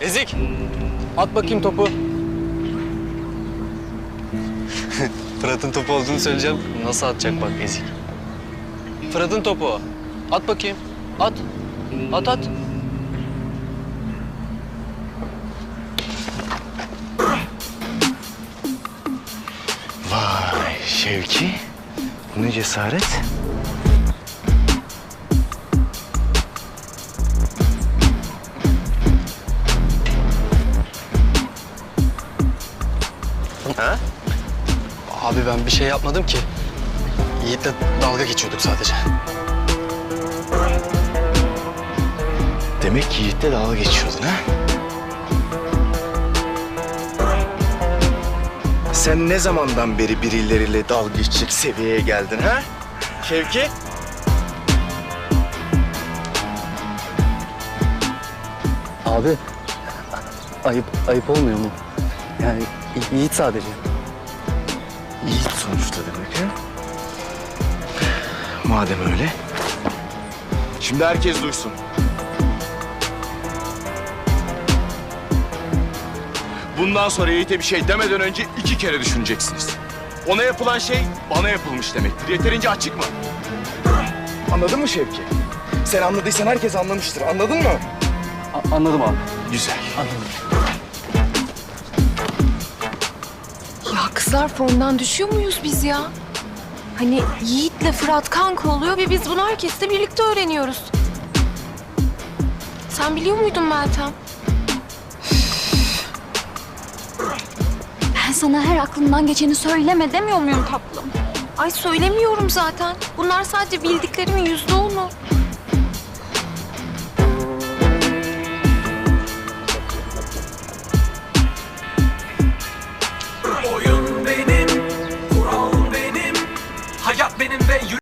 Ezik. At bakayım topu. Fırat'ın topu olduğunu söyleyeceğim. Nasıl atacak bak Ezik. Fırat'ın topu. o. At bakayım. At. At at. Vay Şevki. Bu ne cesaret? Ha? Abi ben bir şey yapmadım ki. Yiğit'le dalga geçiyorduk sadece. Demek ki Yiğit'le dalga geçiyordun ha? Sen ne zamandan beri birileriyle dalga geçecek seviyeye geldin ha? Şevki? Abi ayıp ayıp olmuyor mu? Yani Yi- Yiğit sadece. Yiğit sonuçta demek ha? Madem öyle. Şimdi herkes duysun. Bundan sonra Yiğit'e bir şey demeden önce iki kere düşüneceksiniz. Ona yapılan şey bana yapılmış demektir. Yeterince açık mı? Anladın mı Şevki? Sen anladıysan herkes anlamıştır. Anladın mı? A- anladım abi. Güzel. Ya kızlar formdan düşüyor muyuz biz ya? Hani Yiğit'le Fırat kanka oluyor ve biz bunu herkesle birlikte öğreniyoruz. Sen biliyor muydun Meltem? Ben sana her aklından geçeni söyleme demiyor muyum tatlım? Ay söylemiyorum zaten. Bunlar sadece bildiklerimin yüzde onu.